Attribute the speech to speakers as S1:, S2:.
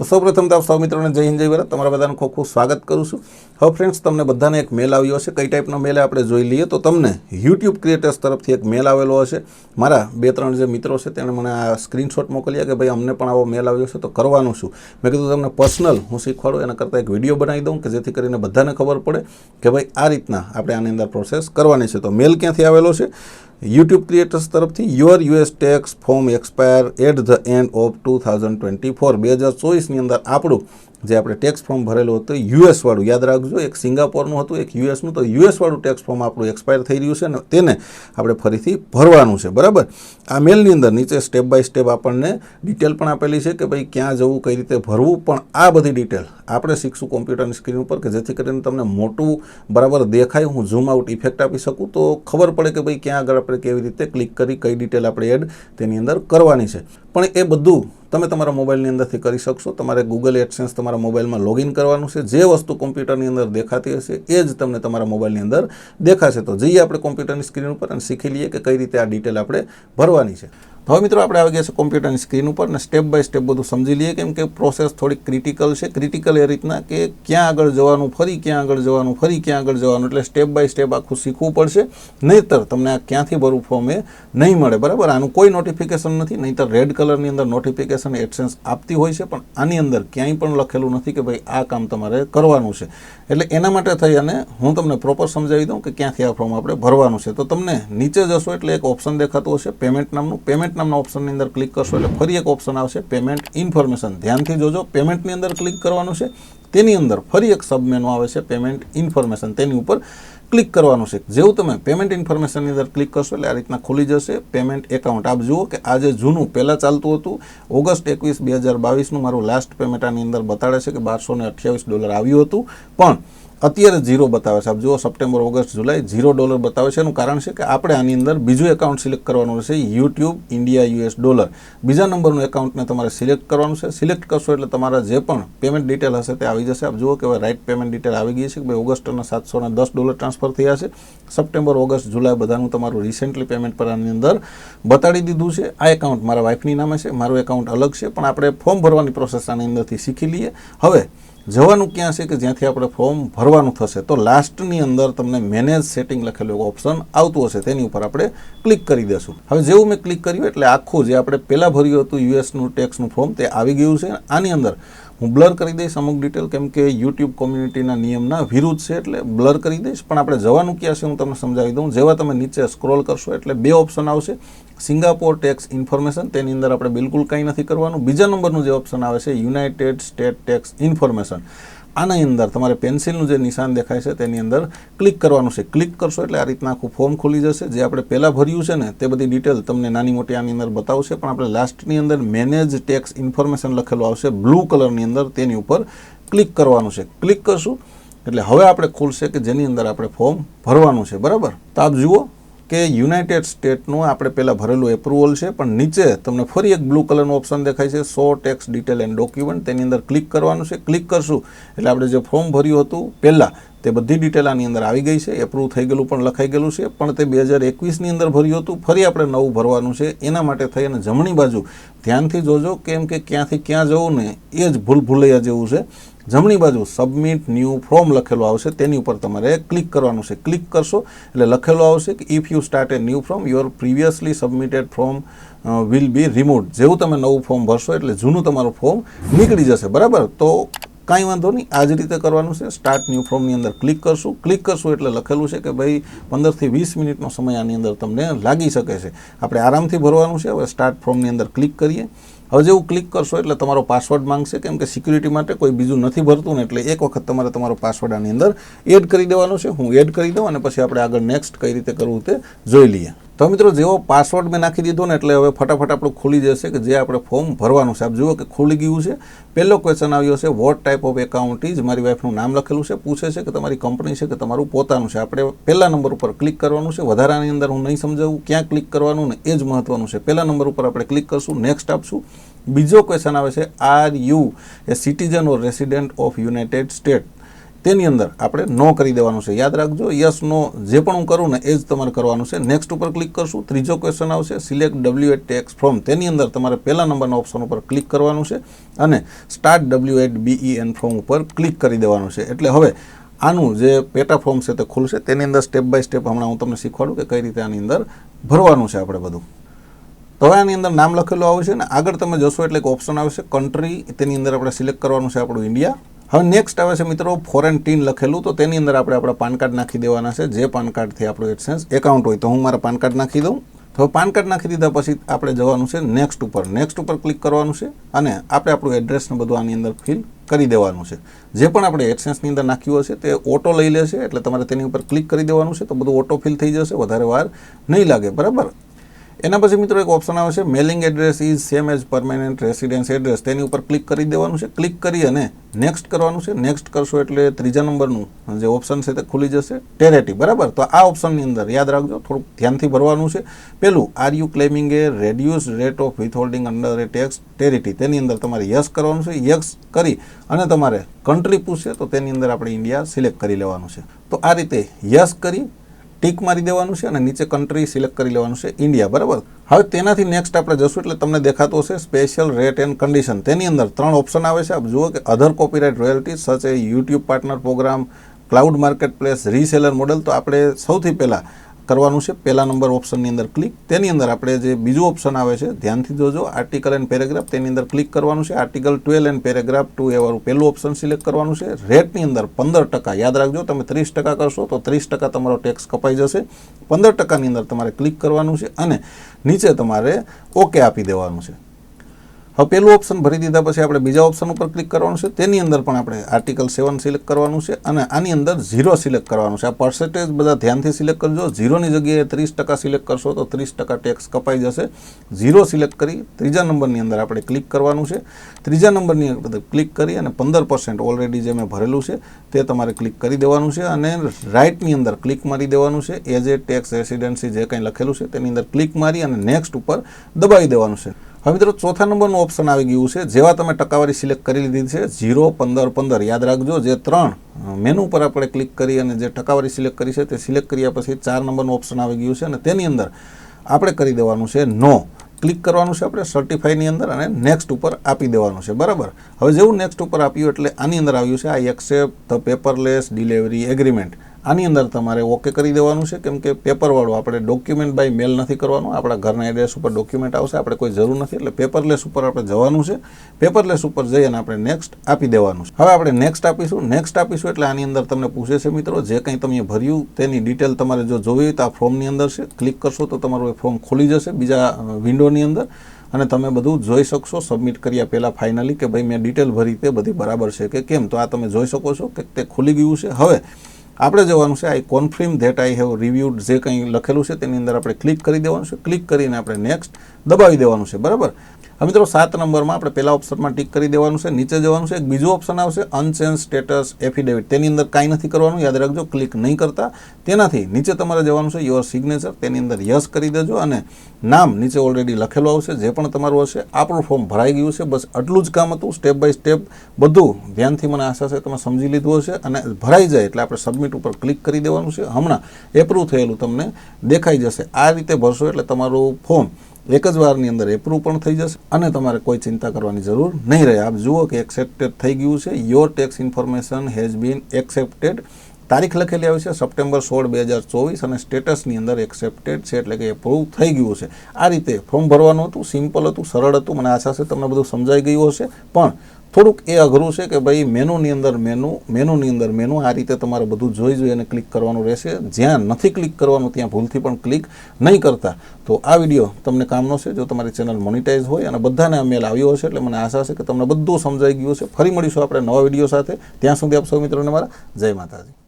S1: તો સૌપ્રથમ તો આપ સૌ મિત્રોને જય હિન્દ, જય ભારત. તમારા બધાનું ખૂબ ખૂબ સ્વાગત કરું છું. હવે ફ્રેન્ડ્સ તમને બધાને એક મેલ આવ્યો હશે. કઈ ટાઈપનો મેલ આપણે જોઈ લઈએ. તો તમને યુટ્યુબ ક્રિએટર્સ તરફથી એક મેલ આવેલો હશે. મારા બે ત્રણ જે મિત્રો છે તેણે મને આ સ્ક્રીનશોટ મોકલ્યા કે ભાઈ અમને પણ આવો મેલ આવ્યો છે, તો કરવાનું શું? મેં કીધું તમને પર્સનલ હું શીખવાડું, એના કરતાં એક વીડિયો બનાવી દઉં કે જેથી કરીને બધાને ખબર પડે કે ભાઈ આ રીતના આપણે આની અંદર પ્રોસેસ કરવાની છે. તો મેલ ક્યાંથી આવેલો છે? યુટ્યુબ ક્રિએટર્સ તરફથી your US tax form expire at the end of two thousand twenty four બે હજાર ચોવીસની અંદર આપણું જે આપણે ટેક્સ ફોર્મ ભરેલું હતું યુએસવાળું યાદ રાખજો, એક સિંગાપોરનું હતું, એક યુએસનું તો યુએસવાળું ટેક્સ ફોર્મ આપણું એક્સપાયર થઈ રહ્યું છે ને તેને આપણે ફરીથી ભરવાનું છે. બરાબર? આ મેલની અંદર નીચે સ્ટેપ બાય સ્ટેપ આપણને ડિટેલ પણ આપેલી છે કે ભાઈ ક્યાં જવું, કઈ રીતે ભરવું, પણ આ બધી ડિટેલ આપણે શીખશું કોમ્પ્યુટરની સ્ક્રીન ઉપર કે જેથી કરીને તમને મોટું બરાબર દેખાય, હું ઝૂમ આઉટ ઇફેક્ટ આપી શકું, તો ખબર પડે કે ભાઈ ક્યાં આગળ આપણે કેવી રીતે ક્લિક કરી, કઈ ડિટેલ આપણે એડ તેની અંદર કરવાની છે. પણ એ બધું તમે તમારા મોબાઈલની અંદરથી કરી શકશો. તમારે ગૂગલ એડસેન્સ તમારા મોબાઈલમાં લોગિન કરવાનું છે. જે વસ્તુ કોમ્પ્યુટરની અંદર દેખાતી હશે, એ જ તમને તમારા મોબાઈલની અંદર દેખાશે. તો જઈએ આપણે કોમ્પ્યુટરની સ્ક્રીન ઉપર અને શીખી લઈએ કે કઈ રીતે આ ડિટેલ આપણે ભરવાની છે. હવે મિત્રો આપણે આવી ગયા છે કોમ્પ્યુટરની સ્ક્રીન ઉપર અને સ્ટેપ બાય સ્ટેપ બધું સમજી લઈએ કેમ કે પ્રોસેસ થોડી ક્રિટિકલ છે. ક્રિટિકલ એ રીતના કે ક્યાં આગળ જવાનું, ફરી ક્યાં આગળ જવાનું, ફરી ક્યાં આગળ જવાનું. એટલે સ્ટેપ બાય સ્ટેપ આખું શીખવું પડશે. નહીંતર તમને આ ક્યાંથી ભરવું ફોર્મ એ નહીં મળે, બરાબર? આનું કોઈ નોટિફિકેશન નથી. નહીંતર રેડ કલરની અંદર નોટિફિકેશન એડસેન્સ આપતી હોય છે, પણ આની અંદર ક્યાંય પણ લખેલું નથી કે ભાઈ આ કામ તમારે કરવાનું છે. એટલે એના માટે થઈ અને હું તમને પ્રોપર સમજાવી દઉં કે ક્યાંથી આ ફોર્મ આપણે ભરવાનું છે. તો તમને નીચે જશો એટલે એક ઓપ્શન દેખાતું હશે પેમેન્ટ નામનું. પેમેન્ટ નામના ઓપ્શનની અંદર ક્લિક કરશો એટલે ફરી એક ઓપ્શન આવશે પેમેન્ટ ઇન્ફોર્મેશન ધ્યાનથી જોજો પેમેન્ટની અંદર ક્લિક કરવાનું છે, તેની અંદર ફરી એક સબમેનુ આવે છે પેમેન્ટ ઇન્ફોર્મેશન તેની ઉપર ક્લિક કરવાનું છે. જેવું તમે પેમેન્ટ ઇન્ફોર્મેશનની અંદર ક્લિક કરશો એટલે આ રીતના ખુલી જશે. પેમેન્ટ એકાઉન્ટ આપ જુઓ કે આ જૂનું પહેલાં ચાલતું હતું, ઓગસ્ટ એકવીસ, બે હજાર બાવીસનું મારું લાસ્ટ પેમેન્ટ આની અંદર બતાડે છે કે બારસો ને અઠ્યાવીસ ડોલર આવ્યું હતું. પણ અત્યારે ઝીરો બતાવે છે. આપ જુઓ September, August, July zero dollar બતાવે છે. એનું કારણ છે કે આપણે આની અંદર બીજું એકાઉન્ટ સિલેક્ટ કરવાનું રહેશે યુટ્યુબ ઇન્ડિયા યુએસ ડોલર બીજા નંબરનું એકાઉન્ટને તમારે સિલેક્ટ કરવાનું છે. સિલેક્ટ કરશો એટલે તમારા જે પણ પેમેન્ટ ડિટેલ હશે તે આવી જશે. આપ જુઓ કે રાઇટ પેમેન્ટ ડિટેલ આવી ગઈ છે કે ભાઈ ઓગસ્ટના સાતસો દસ ડોલર ટ્રાન્સફર થયા છે. સપ્ટેમ્બર, ઓગસ્ટ, જુલાઈ બધાનું તમારું રિસેન્ટલી પેમેન્ટ પર આની અંદર બતાડી દીધું છે. આ એકાઉન્ટ મારા વાઇફની નામે છે. મારું એકાઉન્ટ અલગ છે. પણ આપણે ફોર્મ ભરવાની પ્રોસેસ આની અંદરથી શીખી લઈએ. હવે જવાનું ક્યાં છે કે જ્યાંથી આપણે ફોર્મ ભરવાનું થશે? તો લાસ્ટની અંદર તમને મેનેજ સેટિંગ લખેલું એક ઓપ્શન આવતું હશે. તેની ઉપર આપણે ક્લિક કરી દેશું. હવે જેવું મેં ક્લિક કર્યું એટલે આખું જે આપણે પહેલાં ભર્યું હતું યુએસનું ટેક્સનું ફોર્મ તે આવી ગયું છે. આની અંદર હું બ્લર કરી દઈશ અમુક ડિટેલ કેમ કે યુટ્યુબ કોમ્યુનિટીના નિયમના વિરુદ્ધ છે એટલે બ્લર કરી દઈશ. પણ આપણે જવાનું ક્યાં છે હું તમને સમજાવી દઉં. જેવા તમે નીચે સ્ક્રોલ કરશો એટલે બે ઓપ્શન આવશે. સિંગાપોર ટેક્સ ઇન્ફોર્મેશન તેની અંદર આપણે બિલકુલ કંઈ નથી કરવાનું. બીજા નંબરનું જે ઓપ્શન આવે છે યુનાઇટેડ સ્ટેટ ટેક્સ ઇન્ફોર્મેશન આની અંદર તમારે પેન્સિલનું જે નિશાન દેખાય છે તેની અંદર ક્લિક કરવાનું છે. ક્લિક કરશો એટલે આ રીતના આખું ફોર્મ ખુલી જશે. જે આપણે પહેલાં ભર્યું છે ને, તે બધી ડિટેલ તમને નાની મોટી આની અંદર બતાવશે. પણ આપણે લાસ્ટની અંદર મેનેજ ટેક્સ ઇન્ફોર્મેશન લખેલું આવશે બ્લુ કલરની અંદર. તેની ઉપર ક્લિક કરવાનું છે. ક્લિક કરશું. એટલે હવે આપણે ખુલશે કે જેની અંદર આપણે ફોર્મ ભરવાનું છે. બરાબર? તો આપ જુઓ. કે યુનાઇટેડ સ્ટેટનું આપણે પહેલાં ભરેલું એપ્રુવલ છે, પણ નીચે તમને ફરી એક બ્લુ કલરનું ઓપ્શન દેખાય છે so tax detail and document તેની અંદર ક્લિક કરવાનું છે. ક્લિક કરશું એટલે આપણે જે ફોર્મ ભર્યું હતું પહેલાં, તે બધી ડિટેલ આની અંદર આવી ગઈ છે. એપ્રુવ થઈ ગયેલું પણ લખાઈ ગયેલું છે. પણ તે બે હજાર એકવીસની અંદર ભર્યું હતું. ફરી આપણે નવું ભરવાનું છે. એના માટે થઈ અને જમણી બાજુ ધ્યાનથી જોજો કેમ કે ક્યાંથી ક્યાં જવું ને એ જ ભૂલ ભૂલૈયા જેવું છે. જમણી બાજુ સબમિટ ન્યૂ ફોર્મ લખેલું આવશે, તેની ઉપર તમારે ક્લિક કરવાનું છે. ક્લિક કરશો એટલે લખેલું આવશે કે if you start a new form your previously submitted form will be remove જેવું તમે નવું ફોર્મ ભરશો એટલે જૂનું તમારું ફોર્મ નીકળી જશે. બરાબર? તો કાંઈ વાંધો નહીં. આ જ રીતે કરવાનું છે. સ્ટાર્ટ ન્યૂ ફોર્મની અંદર ક્લિક કરશું. ક્લિક કરશું એટલે લખેલું છે કે ભાઈ પંદરથી વીસ મિનિટનો સમય આની અંદર તમને લાગી શકે છે. આપણે આરામથી ભરવાનું છે. હવે સ્ટાર્ટ ફોર્મની અંદર ક્લિક કરીએ. હવે જેવું ક્લિક કરશો એટલે તમારો પાસવર્ડ માંગશે. કેમ કે સિક્યુરિટી માટે કોઈ બીજું નથી ભરતું ને એટલે એક વખત તમારે તમારો પાસવર્ડ આની અંદર એડ કરી દેવાનો છે. હું એડ કરી દઉં અને પછી આપણે આગળ નેક્સ્ટ કઈ રીતે કરવું તે જોઈ લઈએ. તો મિત્રો જેવો પાસવર્ડ મેં નાખી દીધો ને એટલે હવે ફટાફટ આપણું ખુલી જશે કે જે આપણે ફોર્મ ભરવાનું છે. આપ જુઓ કે ખુલી ગયું છે. પહેલો ક્વેશ્ચન આવ્યો છે what type of account is મારી વાઈફનું નામ લખેલું છે. પૂછે છે કે તમારી કંપની છે કે તમારું પોતાનું છે. આપણે પહેલા નંબર ઉપર ક્લિક કરવાનું છે. વધારાની અંદર હું નહીં સમજાવું ક્યાં ક્લિક કરવાનું ને એ જ મહત્વનું છે. પહેલા નંબર ઉપર આપણે ક્લિક કરશું નેક્સ્ટ આપશું. બીજો ક્વેશ્ચન આવે છે are you a citizen or resident of United State તેની અંદર આપણે નો કરી દેવાનું છે. યાદ રાખજો યસ નો જે પણ હું કરું ને, એ જ તમારે કરવાનું છે. નેક્સ્ટ ઉપર ક્લિક કરશું, ત્રીજો ક્વેશ્ચન આવશે select W eight tax form તેની અંદર તમારે પહેલા નંબરના ઓપ્શન ઉપર ક્લિક કરવાનું છે અને start W eight BE N form ઉપર ક્લિક કરી દેવાનું છે. એટલે હવે આનું જે પેટા ફોર્મ છે તે ખુલશે. તેની અંદર સ્ટેપ બાય સ્ટેપ હમણાં હું તમને શીખવાડું કે કઈ રીતે આની અંદર ભરવાનું છે આપણે બધું. તો હવે આની અંદર નામ લખેલું આવશે અને આગળ તમે જશો એટલે એક ઓપ્શન આવશે કન્ટ્રી તેની અંદર આપણે સિલેક્ટ કરવાનું છે આપણું ઇન્ડિયા હવે નેક્સ્ટ આવે છે મિત્રો ફોરેન ટીન લખેલું, તો તેની અંદર આપણે આપણા પાન કાર્ડ નાખી દેવાના છે. જે પાન કાર્ડથી આપણું એડસેન્સ એકાઉન્ટ હોય, તો હું મારા પાન કાર્ડ નાખી દઉં. તો પાન કાર્ડ નાખી દીધા પછી આપણે જવાનું છે નેક્સ્ટ ઉપર. નેક્સ્ટ ઉપર ક્લિક કરવાનું છે અને આપણે આપણું એડ્રેસને બધું આની અંદર ફિલ કરી દેવાનું છે. જે પણ આપણે એડસેન્સની અંદર નાખ્યું હશે, તે ઓટો લઈ લેશે, એટલે તમારે તેની ઉપર ક્લિક કરી દેવાનું છે, તો બધું ઓટો ફિલ થઈ જશે, વધારે વાર નહીં લાગે. બરાબર? એના પછી મિત્રો એક ઓપ્શન આવે છે mailing address is same as permanent residence address તેની ઉપર ક્લિક કરી દેવાનું છે. ક્લિક કરી અને નેક્સ્ટ કરવાનું છે. નેક્સ્ટ કરશો એટલે ત્રીજા નંબરનું જે ઓપ્શન છે તે ખુલી જશે. ટેરેટી બરાબર? તો આ ઓપ્શનની અંદર યાદ રાખજો, થોડુંક ધ્યાનથી ભરવાનું છે. પેલું are you claiming a reduce rate of withholding under a tax treaty તેની અંદર તમારે યસ કરવાનું છે. યસ કરી અને તમારે કન્ટ્રી પૂછશે, તો તેની અંદર આપણે ઇન્ડિયા સિલેક્ટ કરી લેવાનું છે. તો આ રીતે યસ કરી ટીક મારી દેવાનું છે અને નીચે કન્ટ્રી સિલેક્ટ કરી લેવાનું છે ઇન્ડિયા બરાબર? હવે તેનાથી નેક્સ્ટ આપણે જશું એટલે તમને દેખાતું હશે સ્પેશિયલ રેટ એન્ડ કન્ડિશન તેની અંદર ત્રણ ઓપ્શન આવે છે. આપ જુઓ કે other copyright royalty such as YouTube partner program cloud marketplace reseller model તો આપણે સૌથી પહેલાં કરવાનું છે. પહેલા નંબર ઓપ્શનની અંદર ક્લિક તેની અંદર આપણે જે બીજું ઓપ્શન આવે છે, ધ્યાનથી જોજો આર્ટિકલ એન્ડ પેરેગ્રાફ તેની અંદર ક્લિક કરવાનું છે. Article twelve and paragraph two એવાળું પહેલું ઓપ્શન સિલેક્ટ કરવાનું છે. રેટની અંદર પંદર ટકા, યાદ રાખજો, તમે ત્રીસ ટકા કરશો તો ત્રીસ ટકા તમારો ટેક્સ કપાઈ જશે. પંદર ટકાની અંદર તમારે ક્લિક કરવાનું છે અને નીચે તમારે ઓકે આપી દેવાનું છે. હવે પેલું ઓપ્શન ભરી દીધા પછી આપણે બીજા ઓપ્શન ઉપર ક્લિક કરવાનું છે. તેની અંદર પણ આપણે આર્ટિકલ સેવન સિલેક્ટ કરવાનું છે અને આની અંદર ઝીરો સિલેક્ટ કરવાનું છે. આ પર્સન્ટેજ બધા ધ્યાનથી સિલેક્ટ કરજો. ઝીરોની જગ્યાએ ત્રીસ ટકા સિલેક્ટ કરશો તો ત્રીસ ટકા ટેક્સ કપાઈ જશે. ઝીરો સિલેક્ટ કરી ત્રીજા નંબરની અંદર આપણે ક્લિક કરવાનું છે. ત્રીજા નંબરની અંદર ક્લિક કરી અને પંદર પર્સન્ટ ઓલરેડી જે મેં ભરેલું છે તે તમારે ક્લિક કરી દેવાનું છે અને રાઇટની અંદર ક્લિક મારી દેવાનું છે. એ ટેક્સ રેસિડેન્સી જે કંઈ લખેલું છે તેની અંદર ક્લિક મારી અને નેક્સ્ટ ઉપર દબાવી દેવાનું છે. હવે મિત્રો ચોથા નંબરનું ઓપ્શન આવી ગયું છે. જેવા તમે ટકાવારી સિલેક્ટ કરી લીધી છે ઝીરો પંદર પંદર, યાદ રાખજો, જે ત્રણ મેનુ પર આપણે ક્લિક કરી અને જે ટકાવારી સિલેક્ટ કરી છે તે સિલેક્ટ કર્યા પછી ચાર નંબરનું ઓપ્શન આવી ગયું છે અને તેની અંદર આપણે કરી દેવાનું છે નો ક્લિક કરવાનું છે આપણે સર્ટિફાઈની અંદર અને નેક્સ્ટ ઉપર આપી દેવાનું છે. બરાબર? હવે જેવું નેક્સ્ટ ઉપર આપ્યું એટલે આની અંદર આવ્યું છે, આ accept the paperless delivery agreement આની અંદર તમારે ઓકે કરી દેવાનું છે, કેમ કે પેપરવાળું આપણે ડોક્યુમેન્ટ બાય મેલ નથી કરવાનું. આપણા ઘરના એડ્રેસ ઉપર ડોક્યુમેન્ટ આવશે, આપણે કોઈ જરૂર નથી, એટલે પેપરલેસ ઉપર આપણે જવાનું છે. પેપરલેસ ઉપર જઈ અને આપણે નેક્સ્ટ આપી દેવાનું છે. હવે આપણે નેક્સ્ટ આપીશું. નેક્સ્ટ આપીશું એટલે આની અંદર તમને પૂછે છે મિત્રો, જે કંઈ તમે ભર્યું તેની ડિટેલ તમારે જો જોવી હોય તો આ ફોર્મની અંદર છે. ક્લિક કરશો તો તમારું એ ફોર્મ ખુલી જશે બીજા વિન્ડોની અંદર. અને તમે બધું જોઈ શકશો. સબમિટ કર્યા પહેલાં ફાઇનલી કે ભાઈ મેં ડિટેલ ભરી તે બધી બરાબર છે કે કેમ? તો આ તમે જોઈ શકો છો કે તે ખુલી ગયું છે. હવે આપણે જવાનું છે આઈ કોન્ફર્મ ધેટ આઈ હેવ રિવ્યુડ જે કંઈ લખેલું છે તેની અંદર આપણે ક્લિક કરી દેવાનું છે. ક્લિક કરીને આપણે નેક્સ્ટ દબાવી દેવાનું છે, બરાબર? હવે મિત્રો, સાત નંબરમાં આપણે પહેલા ઓપ્શનમાં ટીક કરી દેવાનું છે, નીચે જવાનું છે, એક બીજું ઓપ્શન આવશે અનચેન્જ સ્ટેટસ એફિડેવિટ તેની અંદર કાંઈ નથી કરવાનું, યાદ રાખજો ક્લિક નહીં કરતા. તેનાથી નીચે તમારે જવાનું છે યોર સિગ્નેચર તેની અંદર યસ કરી દેજો અને નામ નીચે ઓલરેડી લખેલું આવશે, જે પણ તમારું હશે, આપણું ફોર્મ ભરાઈ ગયું છે. બસ આટલું જ કામ હતું સ્ટેપ બાય સ્ટેપ બધું ધ્યાનથી મને આશા છે, તમે સમજી લીધું હશે અને ભરાઈ જાય એટલે આપણે સબમિટ ઉપર ક્લિક કરી દેવાનું છે. હમણાં એપ્રૂવ થયેલું તમને દેખાઈ જશે. આ રીતે ભરશો એટલે તમારું ફોર્મ એક જ વારની અંદર એપ્રૂવ પણ થઈ જશે અને તમારે કોઈ ચિંતા કરવાની જરૂર નહીં રહે. આપ જુઓ કે એક્સેપ્ટેડ થઈ ગયું છે. Your tax information has been accepted તારીખ લખેલી આવી છે સપ્ટેમ્બર સોળ બે હજાર ચોવીસ અને સ્ટેટસની અંદર એક્સેપ્ટેડ છે એટલે કે એપ્રુવ થઈ ગયું છે. આ રીતે ફોર્મ ભરવાનું હતું સિમ્પલ હતું, સરળ હતું. મને આશા છે તમને બધું સમજાઈ ગયું હશે. પણ થોડુંક એ અઘરું છે કે ભાઈ મેનુની અંદર મેનુ, મેનુની અંદર મેનુ, આ રીતે તમારે બધું જોઈ જોઈ અને ક્લિક કરવાનું રહેશે. જ્યાં નથી ક્લિક કરવાનું, ત્યાં ભૂલથી પણ ક્લિક નહીં કરતા. તો આ વીડિયો તમને કામનો છે. જો તમારી ચેનલ મોનિટાઈઝ હોય અને બધાને આ મેલ આવ્યો હશે એટલે મને આશા છે કે તમને બધું સમજાઈ ગયું છે ફરી મળીશું આપણે નવા વીડિયો સાથે. ત્યાં સુધી આપ સૌ મિત્રોને મારા જય માતાજી.